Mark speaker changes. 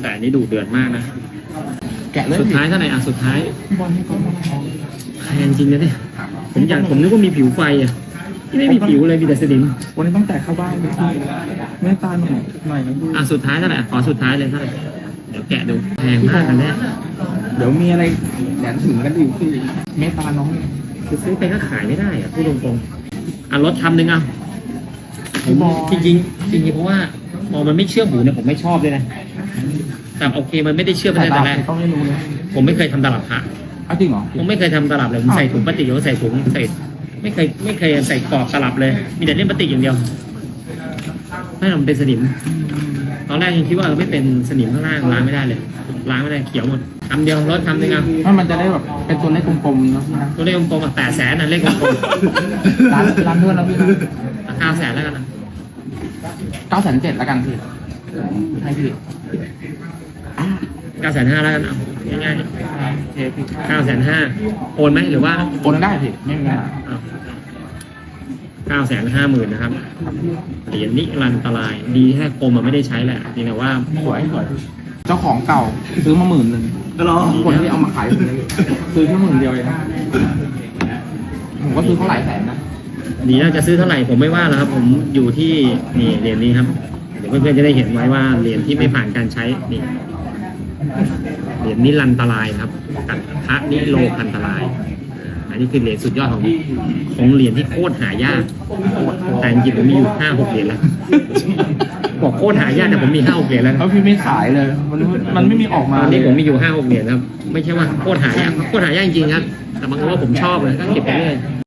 Speaker 1: แต่อันนี้ดูเดือดมากนะ
Speaker 2: แกะเลย
Speaker 1: สุดท้ายเท่าไหร่อะสุดท้าย
Speaker 2: บอลให้เขามาลอง
Speaker 1: แพงจริงนะเนี่ยผมอยากผมนึกว่ามีผิวไฟอะที่ไม่มีผิวเลยมีแต่สนิม
Speaker 2: วันนี้ต้องจ่ายค่าบ้านเลยพี่เมตตาหน่อยหน่อยนะพี่
Speaker 1: อะสุดท้ายเท่าไหร่อะขอสุดท้ายเลยเท่าไหร่เดี๋ยวแกะดูแพงมากอันเนี้ย
Speaker 2: เดี๋ยวมีอะไรแหนถึงกันอีกพี่เมตตาน้อง
Speaker 1: คือซื้อไปก็ขายไม่ได้อะพูดตรงๆอะลดคำหนึ่งอะผมจริงๆจริงๆเพราะว่า พอมันไม่เชื่อมหูเนี่ยผมไม่ชอบเลยนะแต่โอเคมันไม่ได้เชื่อมไป
Speaker 2: สาย
Speaker 1: ตั้ง
Speaker 2: ตา
Speaker 1: แต่แรก
Speaker 2: ต้องไม่รู้เลย
Speaker 1: ผมไม่เคยทำตลับพระ
Speaker 2: อ้าวจริงเหรอ
Speaker 1: ผมไม่เคยทำตลับเลยผมใส่ถุงพลาสติกหรือว่าใส่ถุงใส่ไม่เคยไม่เคยใส่กรอบตลับเลย มีแต่เล่นพลาสติกอย่างเดียวไม่มันเป็นสนิมตอนแรกยังคิดว่าเออไม่เป็นสนิมข้างล่างล้างไม่ได้เลยล้างไม่ได้เขียวหมดคำเดียวรถคำหนึ่งอะ
Speaker 2: ถ้ามันจะได้แบบเป็นตัวเลขกลมๆเนาะพี่นะ
Speaker 1: ตัวเลขกลมๆอะแปดแสนนะเลขกลม
Speaker 2: ร้านร้านเพื่อนแล้วพี่นะ
Speaker 1: ๆราคาแสนแล้วกันนะ
Speaker 2: เก้าแสนเจ็ดแล้วกันพี่ให้พี่อะ
Speaker 1: เก้าแสนห้าแล้วกันเอาง่าย
Speaker 2: โอเคพี่
Speaker 1: ๆเก้าแสนห้าโอนไหมหรือว่า
Speaker 2: โอนได้พี่ไม่มีปัญหา
Speaker 1: เก้าแสนห้าหมื่นนะครับเหรียญนิรันตราย ดีแค่คมมันไม่ได้ใช้แหละนี่นะว่า
Speaker 2: สวยสวยเจ้าของเก่าซื้อมาหมื่นหนึ่ง
Speaker 1: ก็รอ
Speaker 2: คนที่เอามาขายผมเลยซื้อแค่หมื่นเดียวเองนะผมก็ซื้อเขาหลายแสน นะ
Speaker 1: ดีน่าจะซื้อเท่าไหร่ผมไม่ว่าแล้วครับ ผมอยู่ที่นี่เหรียญนี้ครับเดี๋ยวเพื่อนๆจะได้เห็นไว้ว่าเหรียญที่ไม่ผ่านการใช้นี่เหรียญนิรันตรายครับกับพระนิโลพันตรายอ่าอันนี้คือเหรียญสุดยอดของของเหรียญที่โคตรหายาก แต่จริงๆผมมีอยู่ห้าหกเหรียญแล้วบอกโคตรหายากแต่ผมมีห้าหกเหรียญแล้ว
Speaker 2: เพ
Speaker 1: นะ
Speaker 2: ราะพี่ไม่ขายเลยมันมันไม่มีออก
Speaker 1: ต
Speaker 2: มา
Speaker 1: อน
Speaker 2: เล
Speaker 1: นี้
Speaker 2: ย
Speaker 1: ผมมีอยู่ห้าหกเหรียญครับ ไม่ใช่ว่าโคตรหายากโคตรหายากจริงๆครับ แต่บางคนว่าผมชอบเลยก็เก็บไปเรื่อย